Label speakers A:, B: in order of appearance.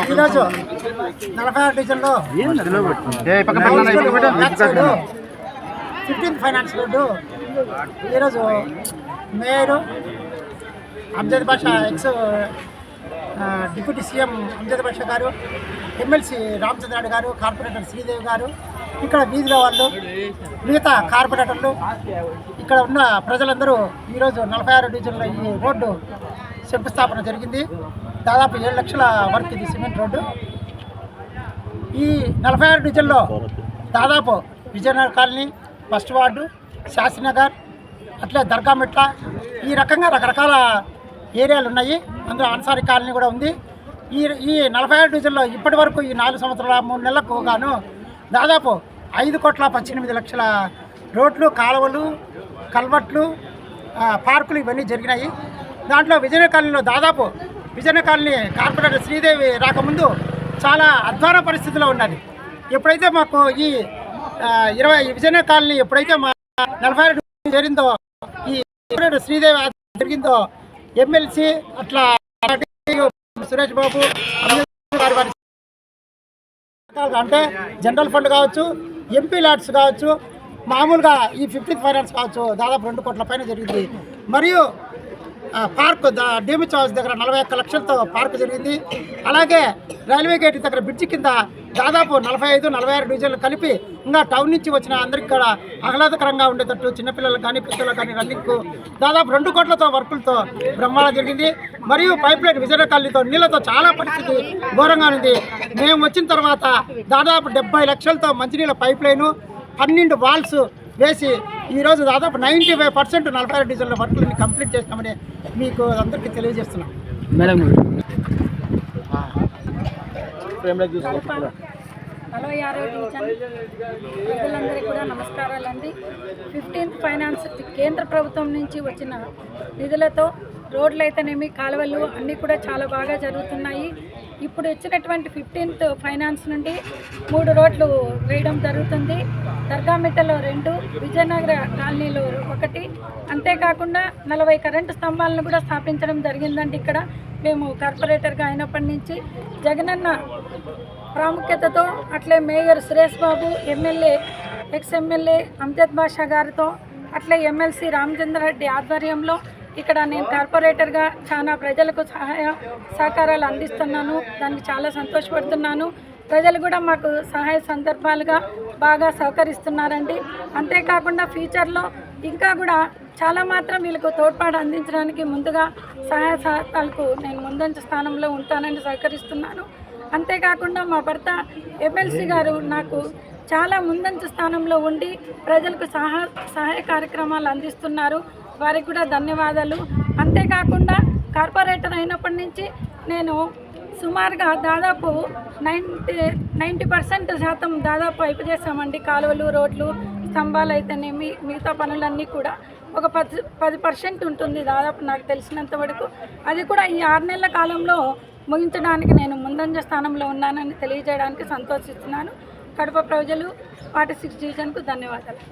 A: ఓకేనా
B: నలభై ఆరు డివిజన్లో. ఫిఫ్టీన్త్ ఫైనాన్స్ రోడ్డు ఈరోజు mayor Amjad Basha ex deputy CM Amjad Basha గారు ఎమ్మెల్సీ రామచంద్రారెడ్డి గారు కార్పొరేటర్ శ్రీదేవి గారు ఇక్కడ వీధిలో వాళ్ళు మిగతా కార్పొరేటర్లు ఇక్కడ ఉన్న ప్రజలందరూ ఈరోజు నలభై ఆరు డివిజన్లో ఈ రోడ్డు శంకుస్థాపన జరిగింది. దాదాపు ఏడు లక్షల వరకు ఇది సిమెంట్ రోడ్డు. ఈ నలభై ఆరు డివిజన్లో దాదాపు Vijayanagar colony first ward Shastrinagar అట్లే దర్గామిట్ల ఈ రకంగా రకరకాల ఏరియాలు ఉన్నాయి. అందులో అన్సారీ కాలనీ కూడా ఉంది. ఈ ఈ నలభై ఆరు డివిజన్లో ఇప్పటి వరకు ఈ నాలుగు సంవత్సరాల మూడు నెలలకు గాను దాదాపు ఐదు కోట్ల పద్దెనిమిది లక్షల రోడ్లు కాలువలు కల్వర్ట్లు పార్కులు ఇవన్నీ జరిగినాయి. దాంట్లో విజయనగర కాలనీలో దాదాపు విజయనగర కాలనీ కార్పొరేటర్ శ్రీదేవి రాకముందు చాలా అధ్వాన పరిస్థితిలో ఉన్నది. ఎప్పుడైతే మాకు ఈ ఇరవై విజయనగర కాలనీ ఎప్పుడైతే మా నలభై రెండు జరిగిందో ఈ కార్పొరేటర్ శ్రీదేవి జరిగిందో ఎమ్మెల్సీ అట్లా సురేష్ బాబు గారి వారి పథకాలు అంటే జనరల్ ఫండ్ కావచ్చు ఎంపీ ల్యాడ్స్ కావచ్చు మామూలుగా ఈ ఫిఫ్టీన్త్ ఫైనాన్స్ కావచ్చు దాదాపు రెండు కోట్ల పైన జరిగింది. మరియు పార్క్ ద డీమిచ్ హౌస్ దగ్గర నలభై ఒక్క లక్షలతో పార్క్ జరిగింది. అలాగే రైల్వే గేట్ దగ్గర బ్రిడ్జి కింద దాదాపు నలభై ఐదు నలభై ఆరు డివిజన్లు కలిపి ఇంకా టౌన్ నుంచి వచ్చిన అందరికి కూడా ఆహ్లాదకరంగా ఉండేటట్టు చిన్నపిల్లలకు కానీ పెద్దలకు కానీ రన్నింగ్కు దాదాపు రెండు కోట్లతో వర్కులతో బ్రహ్మాండ జరిగింది. మరియు పైప్ లైన్ విజయనగర నీళ్ళతో చాలా పరిస్థితి ఘోరంగా ఉంది. మేము వచ్చిన తర్వాత దాదాపు డెబ్బై లక్షలతో మంచినీళ్ళ పైప్ లైను పన్నెండు వాల్స్ వేసి ఈరోజు దాదాపు నైంటీ ఫైవ్ పర్సెంట్ నలభై ఆరు డివిజన్ల వర్కులని కంప్లీట్ చేస్తామని మీకు అందరికీ తెలియజేస్తున్నాం.
A: మేడం
C: నలభై ఆరో డివిజన్. ప్రజలందరికీ కూడా నమస్కారాలండి ఫిఫ్టీన్త్ ఫైనాన్స్ కేంద్ర ప్రభుత్వం నుంచి వచ్చిన నిధులతో రోడ్లు అయితేనేమి కాలువలు అన్నీ కూడా చాలా బాగా జరుగుతున్నాయి. ఇప్పుడు వచ్చినటువంటి ఫిఫ్టీన్త్ ఫైనాన్స్ నుండి మూడు రోడ్లు వేయడం జరుగుతుంది. దర్గామిట్టలో రెండు విజయనగర కాలనీలో ఒకటి. అంతేకాకుండా నలభై కరెంటు స్తంభాలను కూడా స్థాపించడం జరిగిందండి ఇక్కడ. మేము కార్పొరేటర్గా అయినప్పటి నుంచి జగనన్న ప్రాముఖ్యతతో అట్లే mayor Suresh Babu MLA ex MLA Amjad Basha గారితో అట్లే ఎమ్మెల్సీ రామచంద్రరెడ్డి ఆధ్వర్యంలో ఇక్కడ నేను కార్పొరేటర్గా చాలా ప్రజలకు సహాయ సహకారాలు అందిస్తున్నాను. దానికి చాలా సంతోషపడుతున్నాను. ప్రజలు కూడా మాకు సహాయ సందర్భాలుగా బాగా సహకరిస్తున్నారండి. అంతేకాకుండా ఫ్యూచర్లో ఇంకా కూడా చాలా మాత్రం వీళ్ళకు తోడ్పాటు అందించడానికి ముందుగా సహాయ సహకారాలకు నేను ముందంజ స్థానంలో ఉంటానని సహకరిస్తున్నాను. అంతేకాకుండా మా భర్త ఎమ్మెల్సీ గారు నాకు చాలా ముందంజ స్థానంలో ఉండి ప్రజలకు సహా సహాయ కార్యక్రమాలు అందిస్తున్నారు. వారికి కూడా ధన్యవాదాలు. అంతేకాకుండా కార్పొరేటర్ అయినప్పటి నుంచి నేను సుమారుగా దాదాపు నైంటీ నైంటీ పర్సెంట్ శాతం దాదాపు వైపు చేసామండి కాలువలు రోడ్లు స్తంభాలు అయితేనేమి మిగతా పనులన్నీ కూడా ఒక పది పది పర్సెంట్ ఉంటుంది దాదాపు నాకు తెలిసినంత వరకు. అది కూడా ఈ ఆరు నెలల కాలంలో ముగించడానికి నేను ముందంజ స్థానంలో ఉన్నానని తెలియజేయడానికి సంతోషిస్తున్నాను. కడప ప్రజలు ఫార్టీ సిక్స్ డివిజన్కు ధన్యవాదాలు.